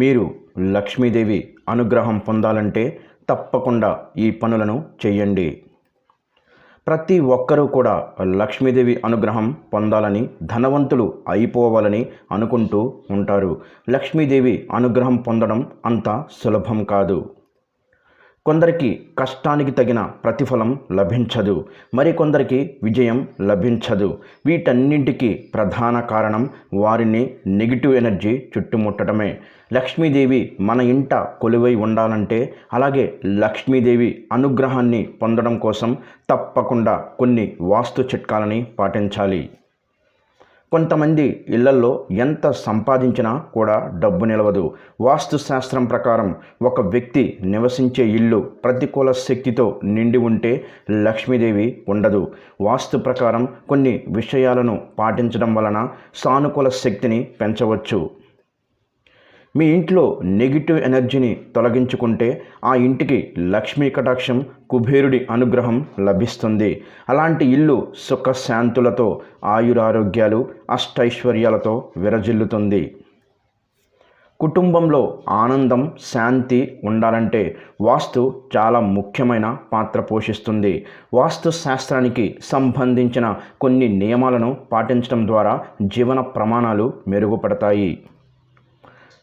మీరు లక్ష్మీదేవి అనుగ్రహం పొందాలంటే తప్పకుండా ఈ పనులను చేయండి. ప్రతి ఒక్కరూ కూడా లక్ష్మీదేవి అనుగ్రహం పొందాలని ధనవంతులు అయిపోవాలని అనుకుంటూ ఉంటారు. లక్ష్మీదేవి అనుగ్రహం పొందడం అంత సులభం కాదు. కొందరికి కష్టానికి తగిన ప్రతిఫలం లభించదు. మరికొందరికి విజయం లభించదు. వీటన్నింటికి ప్రధాన కారణం వారిని నెగిటివ్ ఎనర్జీ చుట్టుముట్టడమే. లక్ష్మీదేవి మన ఇంట కొలువై ఉండాలంటే అలాగే లక్ష్మీదేవి అనుగ్రహాన్ని పొందడం కోసం తప్పకుండా కొన్ని వాస్తు చిట్కాలని పాటించాలి. కొంతమంది ఇళ్ళల్లో ఎంత సంపాదించినా కూడా డబ్బు నిలవదు. వాస్తు శాస్త్రం ప్రకారం ఒక వ్యక్తి నివసించే ఇల్లు ప్రతికూల శక్తితో నిండి ఉంటే లక్ష్మీదేవి ఉండదు. వాస్తు ప్రకారం కొన్ని విషయాలను పాటించడం వలన సానుకూల శక్తిని పెంచవచ్చు. మీ ఇంట్లో నెగిటివ్ ఎనర్జీని తొలగించుకుంటే ఆ ఇంటికి లక్ష్మీ కటాక్షం కుబేరుడి అనుగ్రహం లభిస్తుంది. అలాంటి ఇల్లు సుఖశాంతులతో ఆయురారోగ్యాలు అష్టైశ్వర్యాలతో విరజిల్లుతుంది. కుటుంబంలో ఆనందం శాంతి ఉండాలంటే వాస్తు చాలా ముఖ్యమైన పాత్ర పోషిస్తుంది. వాస్తు శాస్త్రానికి సంబంధించిన కొన్ని నియమాలను పాటించడం ద్వారా జీవన ప్రమాణాలు మెరుగుపడతాయి.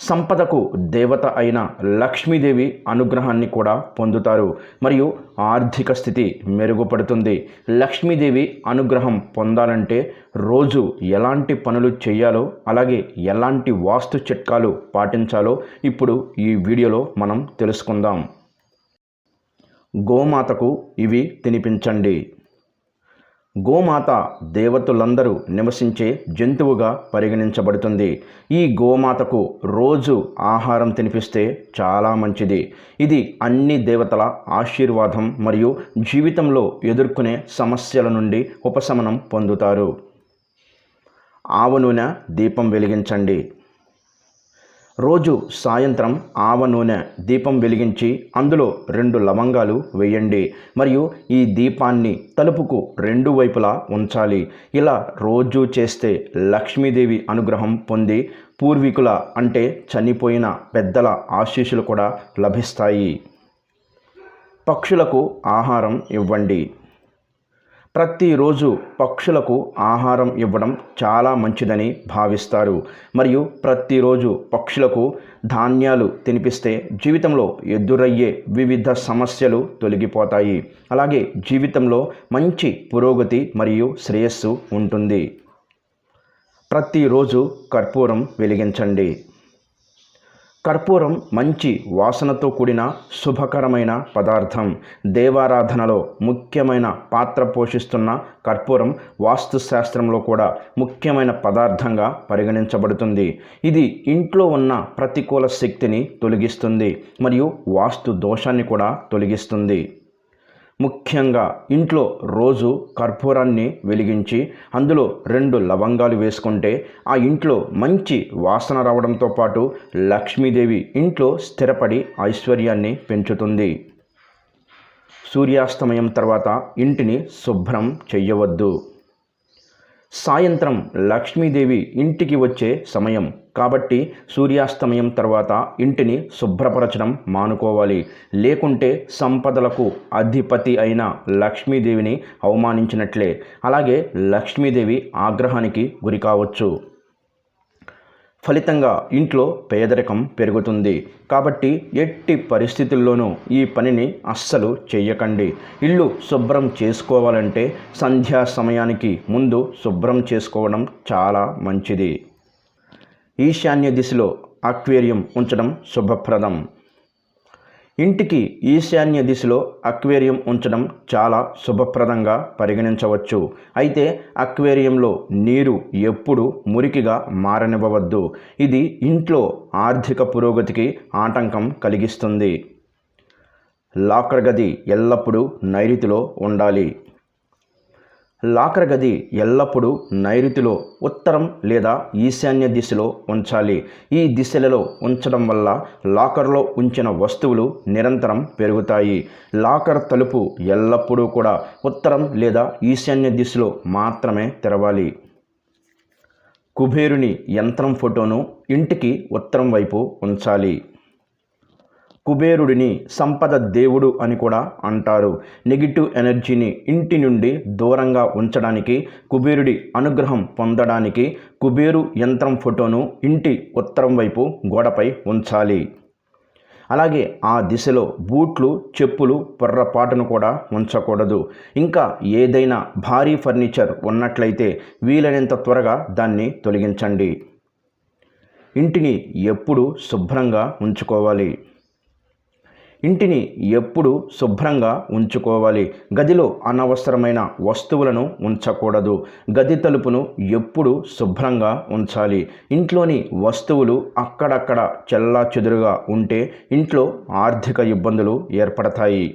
సంపదకు దేవత అయిన లక్ష్మీదేవి అనుగ్రహాన్ని కూడా పొందుతారు. మరియు ఆర్థిక స్థితి మెరుగుపడుతుంది. లక్ష్మీదేవి అనుగ్రహం పొందాలంటే రోజు ఎలాంటి పనులు చేయాలో అలాగే ఎలాంటి వాస్తు చిట్కాలు పాటించాలో ఇప్పుడు ఈ వీడియోలో మనం తెలుసుకుందాం. గోమాతకు ఇవి తినిపించండి. గోమాత దేవతలందరూ నివసించే జంతువుగా పరిగణించబడుతుంది. ఈ గోమాతకు రోజు ఆహారం తినిపిస్తే చాలా మంచిది. ఇది అన్ని దేవతల ఆశీర్వాదం మరియు జీవితంలో ఎదుర్కొనే సమస్యల నుండి ఉపశమనం పొందుతారు. ఆవ నూనె దీపం వెలిగించండి. రోజు సాయంత్రం ఆవ నూనె దీపం వెలిగించి అందులో రెండు లవంగాలు వేయండి. మరియు ఈ దీపాన్ని తలుపుకు రెండు వైపులా ఉంచాలి. ఇలా రోజు చేస్తే లక్ష్మీదేవి అనుగ్రహం పొంది పూర్వీకుల అంటే చనిపోయిన పెద్దల ఆశీస్సులు కూడా లభిస్తాయి. పక్షులకు ఆహారం ఇవ్వండి. ప్రతిరోజు పక్షులకు ఆహారం ఇవ్వడం చాలా మంచిదని భావిస్తారు. మరియు ప్రతిరోజు పక్షులకు ధాన్యాలు తినిపిస్తే జీవితంలో ఎదురయ్యే వివిధ సమస్యలు తొలగిపోతాయి. అలాగే జీవితంలో మంచి పురోగతి మరియు శ్రేయస్సు ఉంటుంది. ప్రతిరోజు కర్పూరం వెలిగించండి. కర్పూరం మంచి వాసనతో కూడిన శుభకరమైన పదార్థం. దేవారాధనలో ముఖ్యమైన పాత్ర పోషిస్తున్న కర్పూరం వాస్తుశాస్త్రంలో కూడా ముఖ్యమైన పదార్థంగా పరిగణించబడుతుంది. ఇది ఇంట్లో ఉన్న ప్రతికూల శక్తిని తొలగిస్తుంది మరియు వాస్తు దోషాన్ని కూడా తొలగిస్తుంది. ముఖ్యంగా ఇంట్లో రోజు కర్పూరాన్ని వెలిగించి అందులో రెండు లవంగాలు వేసుకుంటే ఆ ఇంట్లో మంచి వాసన రావడంతో పాటు లక్ష్మీదేవి ఇంట్లో స్థిరపడి ఐశ్వర్యాన్ని పెంచుతుంది. సూర్యాస్తమయం తర్వాత ఇంటిని శుభ్రం చెయ్యవద్దు. సాయంత్రం లక్ష్మీదేవి ఇంటికి వచ్చే సమయం. కాబట్టి సూర్యాస్తమయం తర్వాత ఇంటిని శుభ్రపరచడం మానుకోవాలి. లేకుంటే సంపదలకు అధిపతి అయిన లక్ష్మీదేవిని అవమానించినట్లే. అలాగే లక్ష్మీదేవి ఆగ్రహానికి గురి కావచ్చు. ఫలితంగా ఇంట్లో పేదరికం పెరుగుతుంది. కాబట్టి ఎట్టి పరిస్థితుల్లోనూ ఈ పనిని అస్సలు చేయకండి ఇల్లు శుభ్రం చేసుకోవాలంటే సంధ్యా సమయానికి ముందు శుభ్రం చేసుకోవడం చాలా మంచిది. ఈశాన్య దిశలో అక్వేరియం ఉంచడం శుభప్రదం. ఇంటికి ఈశాన్య దిశలో అక్వేరియం ఉంచడం చాలా శుభప్రదంగా పరిగణించవచ్చు. అయితే అక్వేరియంలో నీరు ఎప్పుడు మురికిగా మారనివ్వవద్దు. ఇది ఇంట్లో ఆర్థిక పురోగతికి ఆటంకం కలిగిస్తుంది. లాకర్ గది ఎల్లప్పుడూ నైరుతిలో ఉండాలి. లాకర్ గది ఎల్లప్పుడూ నైరుతిలో ఉత్తరం లేదా ఈశాన్య దిశలో ఉంచాలి. ఈ దిశలలో ఉంచడం వల్ల లాకర్లో ఉంచిన వస్తువులు నిరంతరం పెరుగుతాయి. లాకర్ తలుపు ఎల్లప్పుడూ కూడా ఉత్తరం లేదా ఈశాన్య దిశలో మాత్రమే తెరవాలి. కుబేరుని యంత్రం ఫోటోను ఇంటికి ఉత్తరం వైపు ఉంచాలి. కుబేరుడిని సంపద దేవుడు అని కూడా అంటారు. నెగిటివ్ ఎనర్జీని ఇంటి నుండి దూరంగా ఉంచడానికి కుబేరుడి అనుగ్రహం పొందడానికి కుబేరు యంత్రం ఫోటోను ఇంటి ఉత్తరం వైపు గోడపై ఉంచాలి. అలాగే ఆ దిశలో బూట్లు చెప్పులు పొర్రపాటును కూడా ఉంచకూడదు. ఇంకా ఏదైనా భారీ ఫర్నిచర్ ఉన్నట్లయితే వీలైనంత త్వరగా దాన్ని తొలగించండి. ఇంటిని ఎప్పుడు శుభ్రంగా ఉంచుకోవాలి. ఇంటిని ఎప్పుడు శుభ్రంగా ఉంచుకోవాలి. గదిలో అనవసరమైన వస్తువులను ఉంచకూడదు. గది తలుపును ఎప్పుడు శుభ్రంగా ఉంచాలి. ఇంట్లోని వస్తువులు అక్కడక్కడ చెల్లా చెదురుగా ఉంటే ఇంట్లో ఆర్థిక ఇబ్బందులు ఏర్పడతాయి.